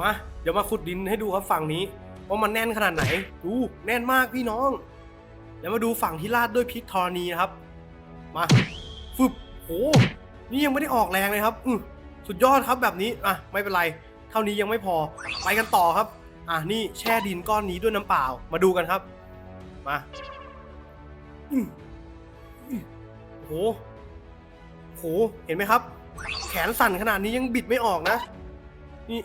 มา เดี๋ยวมาขุดดินให้ดูครับฝั่งนี้ว่ามันแน่นขนาดไหน ดูแน่นมากพี่น้องแล้วมาดูฝั่งที่ลาดด้วยพิกธรณีนะครับ มาฟึบโห นี่ยังไม่ได้ออกแรงเลยครับอืสุดยอดครับแบบนี้อะไม่เป็นไร เท่านี้ยังไม่พอไปกันต่อครับ อะนี่แช่ดินก้อนนี้ด้วยน้ำเปล่ามาดูกันครับ มาอืมอืมโหโหเห็นไหมครับ แขนสั่นขนาดนี้ยังบิดไม่ออกนะ นี่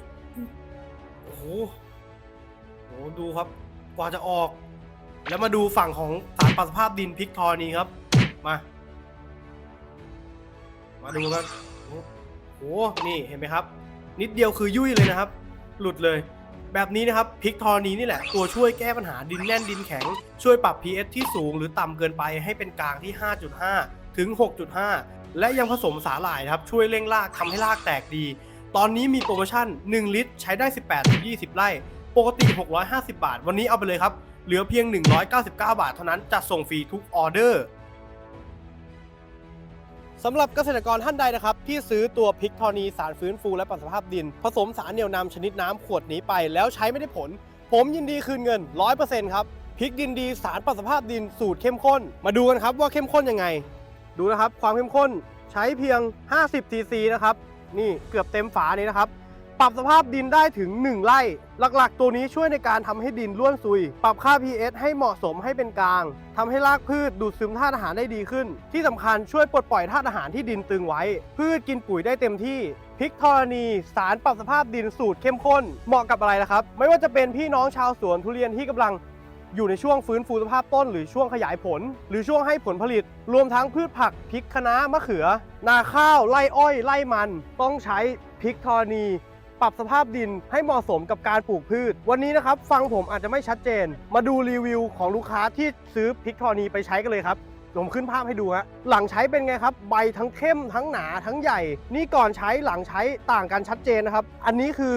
โอ้โหโหดูครับ กว่าจะออก แล้วมาดูฝั่งของสารปรับสภาพดินพริกทอนี้ครับ มา มาดูกันโอ้โห นี่เห็นไหมครับ นิดเดียวคือยุ่ยเลยนะครับ หลุดเลย แบบนี้นะครับพริกทอนี้นี่แหละ ตัวช่วยแก้ปัญหาดินแน่นดินแข็ง ช่วยปรับ pH ที่สูงหรือต่ำเกินไปให้เป็นกลางที่ 5.5 ถึง 6.5 และยังผสมสาหร่ายครับ ช่วยเร่งรากทำให้รากแตกดี ตอนนี้มีโปรโมชั่น 1 ลิตร ใช้ได้ 18-20 ไร่ ปกติ 650 บาท วันนี้เอาไปเลยครับ เหลือเพียง 199 บาทเท่านั้นจัดส่งฟรีทุกออเดอร์สำหรับเกษตรกรท่านใดนะครับ ที่ซื้อตัวพริกทอนีสารฟื้นฟูและปรับสภาพดิน ผสมสารเหนี่ยวนำชนิดน้ำขวดนี้ไป แล้วใช้ไม่ได้ผล ผมยินดีคืนเงิน 100%ครับพริกดินดีสารปรับสภาพดินสูตรเข้มข้น มาดูกันครับว่าเข้มข้นยังไง ดูนะครับความเข้มข้นใช้เพียง 50ซีซีนะครับ นี่เกือบเต็มฝานี้นะครับ ปรับสภาพดินได้ถึง 1 ไร่ หลักๆ ตัวนี้ช่วยในการทำให้ดินร่วนซุย ปรับค่า pH ให้เหมาะสมให้เป็นกลางทำให้รากพืชดูดซึมธาตุอาหารได้ดีขึ้น ที่สำคัญช่วยปลดปล่อยธาตุอาหารที่ดินตึงไว้ พืชกินปุ๋ยได้เต็มที่พริกธรณี สารปรับสภาพดินสูตรเข้มข้น เหมาะกับอะไรล่ะครับ ไม่ว่าจะเป็นพี่น้องชาวสวนทุเรียนที่กำลัง อยู่ในช่วงฟื้นฟูสภาพต้น หรือช่วงขยายผล หรือช่วงให้ผลผลิต รวมทั้งพืชผักพริกคะน้ามะเขือ นาข้าวไร่อ้อยไร่มัน ต้องใช้พริกธรณี ปรับสภาพดินให้เหมาะสมกับการปลูกพืช วันนี้นะครับ ฟังผมอาจจะไม่ชัดเจน มาดูรีวิวของลูกค้าที่ซื้อพริกธรณีไปใช้กันเลยครับผมขึ้นภาพให้ดูฮะหลังใช้เป็นไงครับ ใบทั้งเข้มทั้งหนาทั้งใหญ่ นี่ก่อนใช้หลังใช้ต่างกันชัดเจนนะครับ อันนี้คือ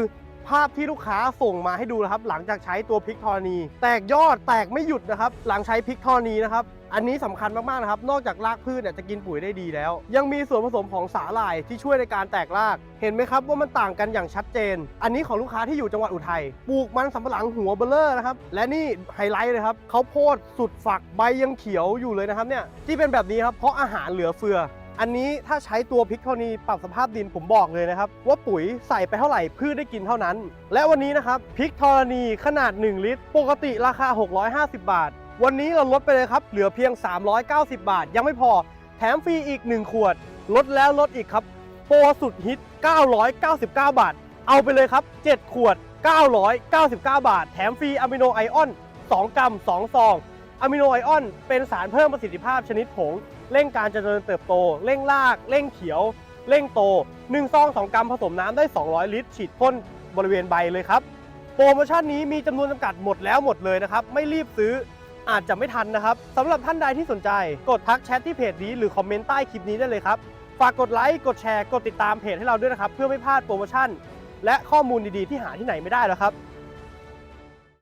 ภาพที่ลูกค้าส่งมาให้ดูนะครับ หลังจากใช้ตัวพริกธรณีแตกยอดแตกไม่หยุดนะครับ หลังใช้พริกธรณีนะครับ อันนี้สำคัญมากๆนะครับ นอกจากรากพืชเนี่ยจะกินปุ๋ยได้ดีแล้ว ยังมีส่วนผสมของสาหร่ายที่ช่วยในการแตกราก เห็นไหมครับว่ามันต่างกันอย่างชัดเจน อันนี้ของลูกค้าที่อยู่จังหวัดอุทัย ปลูกมันสำปะหลังหัวเบลเลอร์นะครับ และนี่ไฮไลท์เลยครับเขาโพดสุดฝักใบยังเขียวอยู่เลยนะครับเนี่ย ที่เป็นแบบนี้ครับเพราะอาหารเหลือเฟือ อันนี้ถ้าใช้ตัวพริกโทนีปรับสภาพดินผมบอกเลยนะครับ ว่าปุ๋ยใส่ไปเท่าไหร่พืชได้กินเท่านั้น และวันนี้นะครับพริกธรณีขนาด 1 ลิตร ปกติราคา 650 บาท วันนี้เราลดไปเลยครับ เหลือเพียง 390 บาท ยังไม่พอแถมฟรีอีก 1 ขวด ลดแล้วลดอีกครับ โปรสุดฮิต 999 บาท เอาไปเลยครับ 7 ขวด 999 บาท แถมฟรีอะมิโนไอออน 2 กรัม 2 ซอง อะมิโนไอออนเป็นสารเพิ่มประสิทธิภาพชนิดผง เร่งการเจริญเติบโต เร่งราก เร่งเขียว เร่งโต1ซอง2กรัมผสมน้ำได้ 200 ลิตร ฉีดพ่นบริเวณใบเลยครับ โปรโมชั่นนี้มีจำนวนจำกัดหมดแล้วหมดเลยนะครับ ไม่รีบซื้ออาจจะไม่ทันนะครับสำหรับท่านใดที่สนใจ กดทักแชทที่เพจนี้หรือคอมเมนต์ใต้คลิปนี้ได้เลยครับ ฝากกดไลค์ กดแชร์ กดติดตามเพจให้เราด้วยนะครับ เพื่อไม่พลาดโปรโมชั่น และข้อมูลดีๆที่หาที่ไหนไม่ได้แล้วครับ